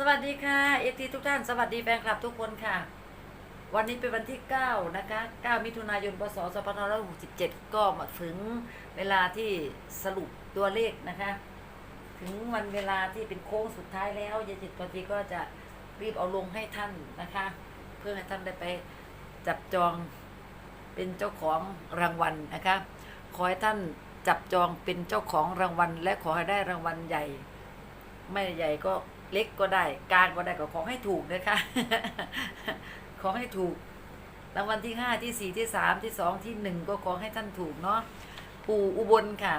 สวัสดีค่ะเอทีทุกท่าน สวัสดีแฟนคลับทุกคนค่ะ วันนี้เป็นวันที่ 9 นะคะ 9 มิถุนายน พศ 2567 ก็มาถึงเวลาที่สรุปตัวเลขนะคะ ถึงวันเวลาที่เป็นโค้งสุดท้ายแล้วยายจิตปฏิก็จะรีบเอาลงให้ท่านนะคะ เพื่อให้ท่านได้ไปจับจองเป็นเจ้าของรางวัลนะคะ ขอให้ท่านจับจองเป็นเจ้าของรางวัล และขอให้ได้รางวัลใหญ่ ไม่ใหญ่ก็ เล็กก็ได้กลางก็ได้ก็ขอให้ถูกนะคะ ขอให้ถูกรางวัลที่ห้าที่สี่ที่สามที่สองที่หนึ่งก็ขอให้ท่านถูกเนาะปู่อุบลค่ะ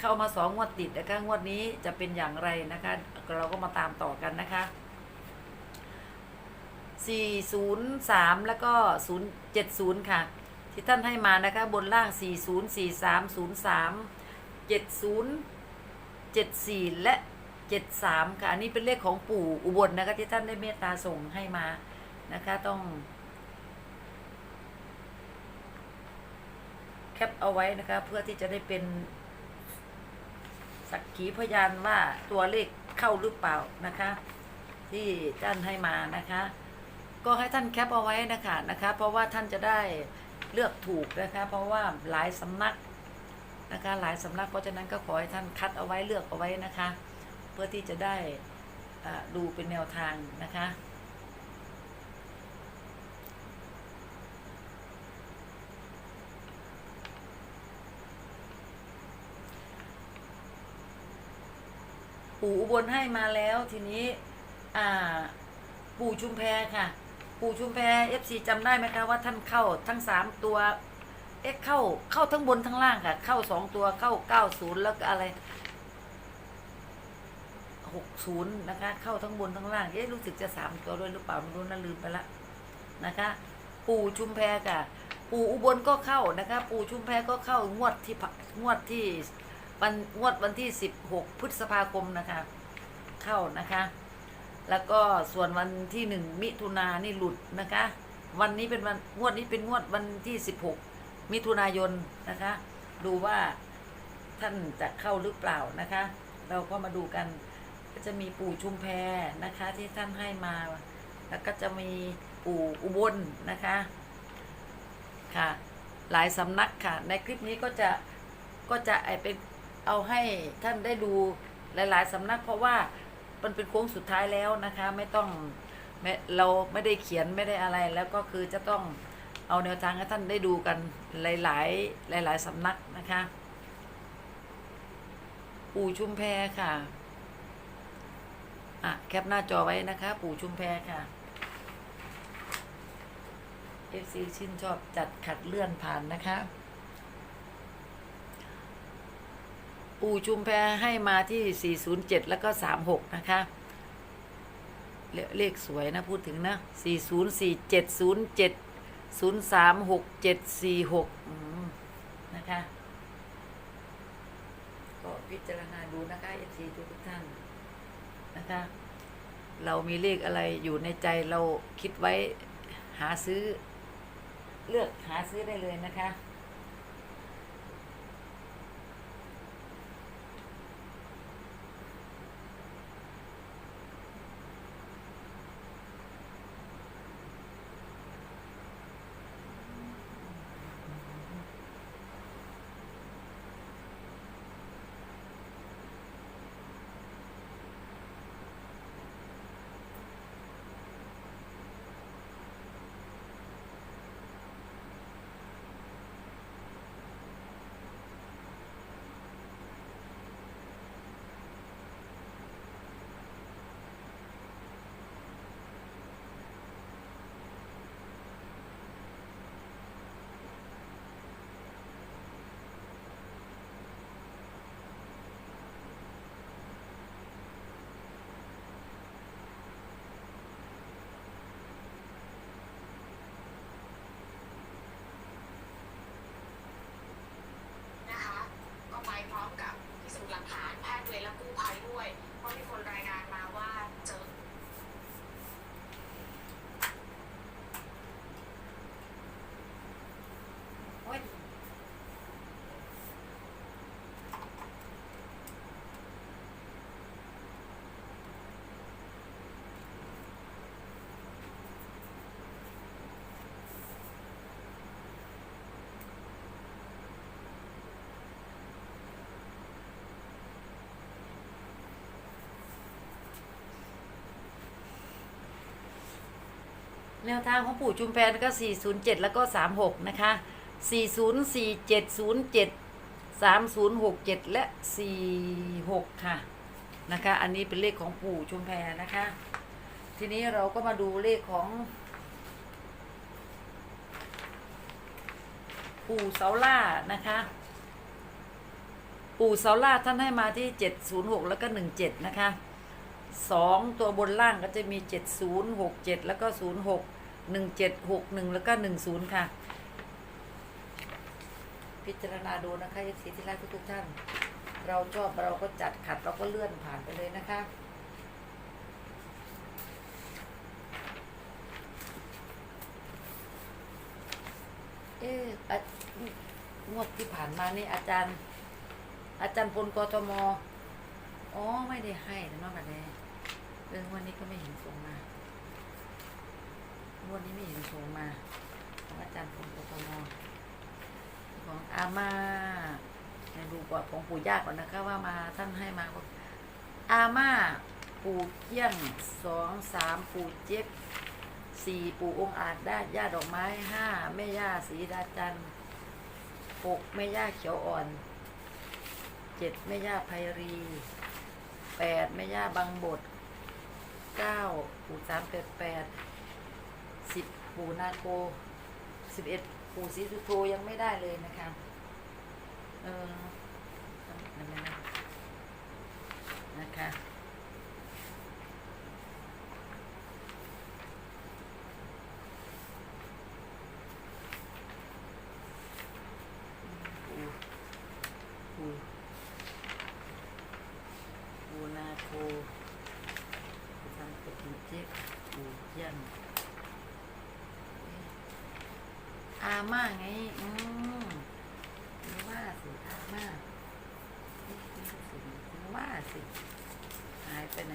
เข้ามาสองงวดติดนะคะงวดนี้จะเป็นอย่างไรนะคะ เราก็มาตามต่อกันนะคะสี่ศูนย์สามแล้วก็ศูนย์เจ็ดศูนย์ค่ะ ที่ท่านให้มานะคะ บนล่างสี่ศูนย์สี่สามศูนย์สามเจ็ดศูนย์เจ็ดสี่และ เจ็ดสามค่ะ อันนี้เป็นเลขของปู่อุบลนะคะ ที่ท่านได้เมตตาส่งให้มานะคะ ต้อง แคปเอาไว้นะคะ เพื่อที่จะได้เป็นสักขีพยานว่าตัวเลขเข้าหรือเปล่านะคะ ที่ท่านให้มานะคะ ก็ให้ท่านแคปเอาไว้นะคะนะคะ เพราะว่าท่านจะได้เลือกถูกนะคะ เพราะว่าหลายสำนักนะคะ หลายสำนักเพราะฉะนั้นก็ขอให้ท่านคัดเอาไว้เลือกเอาไว้นะคะ เพื่อที่จะได้ดูเป็นแนวทางนะคะ ปู่อุบลให้มาแล้วทีนี้ปู่ชุมแพค่ะ ปู่ชุมแพเอฟซีจำได้ไหมคะว่าท่านเข้าทั้งสามตัวเอ๊ะเข้าเข้าทั้งบนทั้งล่างค่ะ เข้าสองตัวเข้าเก้าศูนย์แล้วก็อะไร หกศูนย์นะคะ เข้าทั้งบนทั้งล่างเอ๊ะรู้สึกจะสามตัวด้วยหรือเปล่าไม่รู้นะลืมไปละนะคะ ปู่ชุมแพค่ะ ปู่อุบลก็เข้านะคะ ปู่ชุมแพก็เข้างวดที่งวดที่วันงวดวันที่ 16 พฤษภาคมนะคะ เข้านะคะ แล้วก็ส่วนวันที่หนึ่งมิถุนานี่หลุดนะคะ วันนี้เป็นวันงวดนี้เป็นงวดวันที่ 16 มิถุนายนนะคะ ดูว่าท่านจะเข้าหรือเปล่านะคะ เราก็มาดูกัน จะมีปู่ชุมแพนะคะ ที่ท่านให้มา แล้วก็จะมีปู่อุบลนะคะค่ะ หลายสำนักค่ะ ในคลิปนี้ก็จะก็จะไอเป็นเอาให้ท่านได้ดูหลาย ๆสำนัก เพราะว่ามันเป็นโค้งสุดท้ายแล้วนะคะ ไม่ต้องไม่เราไม่ได้เขียนไม่ได้อะไรแล้วก็คือจะต้องเอาแนวทางให้ท่านได้ดูกันหลาย ๆ หลาย ๆสำนักนะคะ ปู่ชุมแพค่ะ อะ แคปหน้าจอไว้นะคะ ปู่ชุมแพค่ะ FC ชื่นชอบจัดขัดเลื่อนผ่านนะคะ ปู่ชุมแพให้มาที่ 407 แล้วก็ 36 นะคะ เลเลขสวยนะพูดถึงนะ 404707 036746อืมนะคะ ก็พิจารณาดูนะคะ FC ทุกท่าน นะคะ เรามีเลขอะไรอยู่ในใจเราคิดไว้หาซื้อ เลือกหาซื้อได้เลยนะคะ แนวทางของปู่ชุมแพก็ 407 แล้วก็ 36 นะคะ 404707 3067 และ 46 ค่ะ นะคะ อันนี้เป็นเลขของปู่ชุมแพนะคะ ทีนี้เราก็มาดูเลขของ ปู่เสาล่านะคะ ปู่เสาล่าท่านให้มาที่ 706 แล้วก็ 17 นะคะ สองตัวบนล่างก็จะมี 7067 แล้วก็ 06 1761 แล้วก็ 10 ค่ะ พิจารณาดูนะคะยศที่รักทุกท่าน เราชอบเราก็จัดขัดเราก็เลื่อนผ่านไปเลยนะคะเอออะงวดที่ผ่านมานี่อาจารย์ อาจารย์พลกทมอ๋อ ไม่ได้ให้นะน้องกันแดง เออวันนี้ก็ไม่เห็นส่งมาวันนี้ไม่เห็นส่งมาของอาจารย์พลกทมของอามาดูก่อนของปู่ย่าก่อนนะคะว่ามาท่านให้มาอามาปู่เกี้ยงสองสามปู่เจ็บสี่ปู่องอาจได้ย่าดอกไม้ห้าแม่ย่าสีดาจันทร์หกแม่ย่าเขียวอ่อนเจ็ดแม่ย่าไพรีแปดแม่ย่าบางบท เก้าปู่สามแปดแปดสิบปู่นาโกสิบเอ็ดปู่ศรีสุโธยังไม่ได้เลยนะคะ เออนั่นนะนะคะปูปูปูนาโค เป็นเจ๊กปูยี่ยนอาม่าไง อืมว่าสิอาม่ากว่าสิ หายไปไหน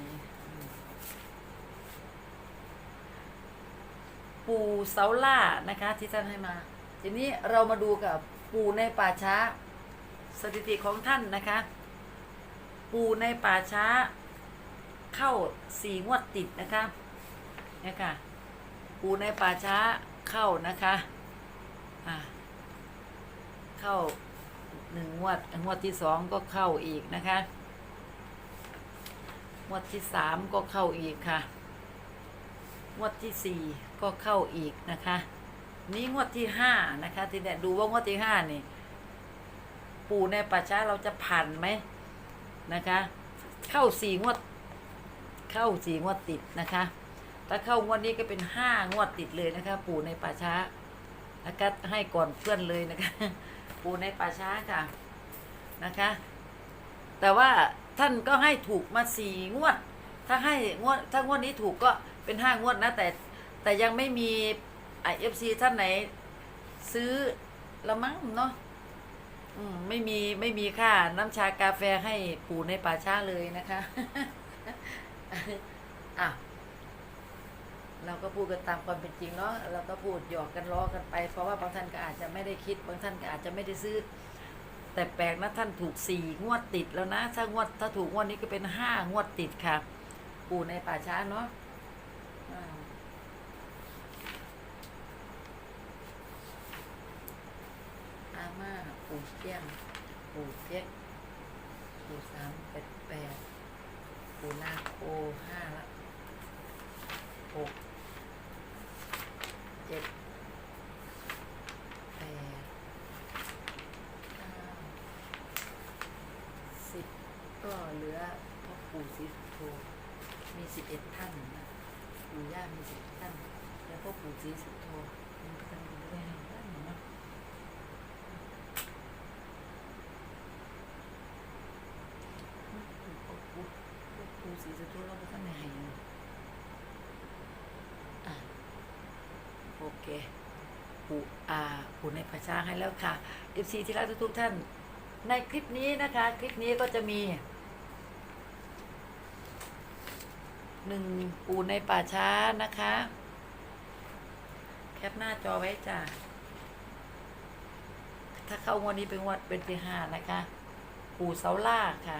ปูเสาล่านะคะ ที่ท่านให้มา ทีนี้เรามาดูกับปูในป่าช้า สถิติของท่านนะคะ ปูในป่าช้า เข้าสี่งวดติดนะคะนี่ค่ะปูในป่าช้าเข้านะคะอ่าเข้าหนึ่งงวดงวดที่สองก็เข้าอีกนะคะงวดที่สามก็เข้าอีกค่ะงวดที่สี่ก็เข้าอีกนะคะ นี่งวดที่ห้านะคะ ทีนี้ดูว่างวดที่ห้านี่ ปู่ในป่าช้าเราจะผ่านไหมนะคะ เข้าสี่งวด เข้าสี่งวดติดนะคะ ถ้าเข้างวดนี้ก็เป็นห้างวดติดเลยนะคะ ปู่ในป่าช้าแล้วก็ให้ก่อนเพื่อนเลยนะคะ ปู่ในป่าช้าค่ะนะคะ แต่ว่าท่านก็ให้ถูกมาสี่งวด ถ้าให้งวดถ้างวดนี้ถูกก็เป็นห้างวดนะแต่แต่ยังไม่มีไอเอฟซีท่านไหนซื้อละมั้งเนาะไม่มีไม่มีค่าน้ำชากาแฟให้ปู่ในป่าช้าเลยนะคะ อะเราก็พูดกันตามความเป็นจริงเนาะเราก็พูดหยอกกันล้อกันไป เพราะว่าบางท่านก็อาจจะไม่ได้คิด บางท่านก็อาจจะไม่ได้ซื้อ แต่แปลกนะท่านถูกสี่งวดติดแล้วนะ ถ้างวดถ้าถูกงวดนี้ก็เป็นห้างวดติดค่ะ ปู่ในป่าช้าเนาะอาม่าปู่เกี้ยงปู่เจ๊กปู่สามแปดแปด ปูนาโคห้าละหกเจ็ดแปดเก้าสิบก็เหลือพ่อปู่ศรีสุโธมีสิบเอ็ดท่านนะปู่ย่ามีสิบท่าน แล้วพ่อปู่ศรีสุโธมันก็จะมีได้ให้ท่านเนาะ ปูปูสีสุดทุเราไปข้างในอะโอ เคปูอ่าปูในภาษาให้แล้วค่ะ FC ที่รักทุกๆท่าน ในคลิปนี้นะคะ คลิปนี้ก็จะมีหนึ่งปูในป่าช้านะคะ แคปหน้าจอไว้จ้ะถ้าเข้างวดนี้เป็นงวดเป็นที่ห้านะคะ ปูเสาล่าค่ะ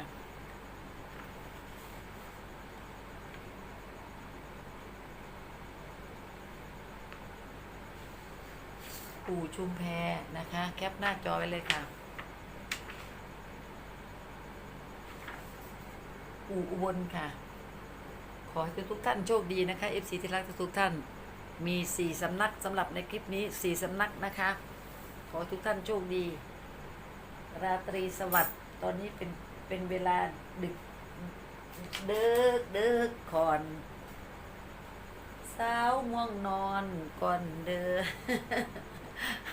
ปู่ชุมแพนะคะ แคปหน้าจอไว้เลยค่ะ ปู่อุบลค่ะ ขอให้ทุกท่านโชคดีนะคะ FC ที่รักทุกท่าน มีสี่สำนักสำหรับในคลิปนี้สี่สำนักนะคะ ขอทุกท่านโชคดี ราตรีสวัสดิ์ตอนนี้เป็นเป็นเวลาดึกเดึกเดึกก่อนสาวง่วงนอนก่อนเด้อ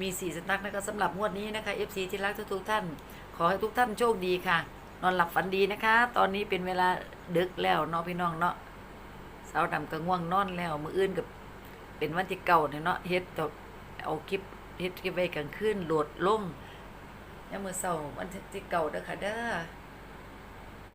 มีสี่สตักนะคะสำหรับงวดนี้นะคะ FC ที่รักทุกๆท่าน ขอให้ทุกท่านโชคดีค่ะ นอนหลับฝันดีนะคะ ตอนนี้เป็นเวลาดึกแล้วเนาะพี่น้องเนาะสาวดำก็ง่วงนอนแล้วมืออื่นกับเป็นวันที่เก่าเนาะเฮ็ดตบเอาคลิปเฮ็ดคลิปไว้กลางคืนโหลดลงยังมือเสาร์วันที่เก่าเด้อค่ะเด้อ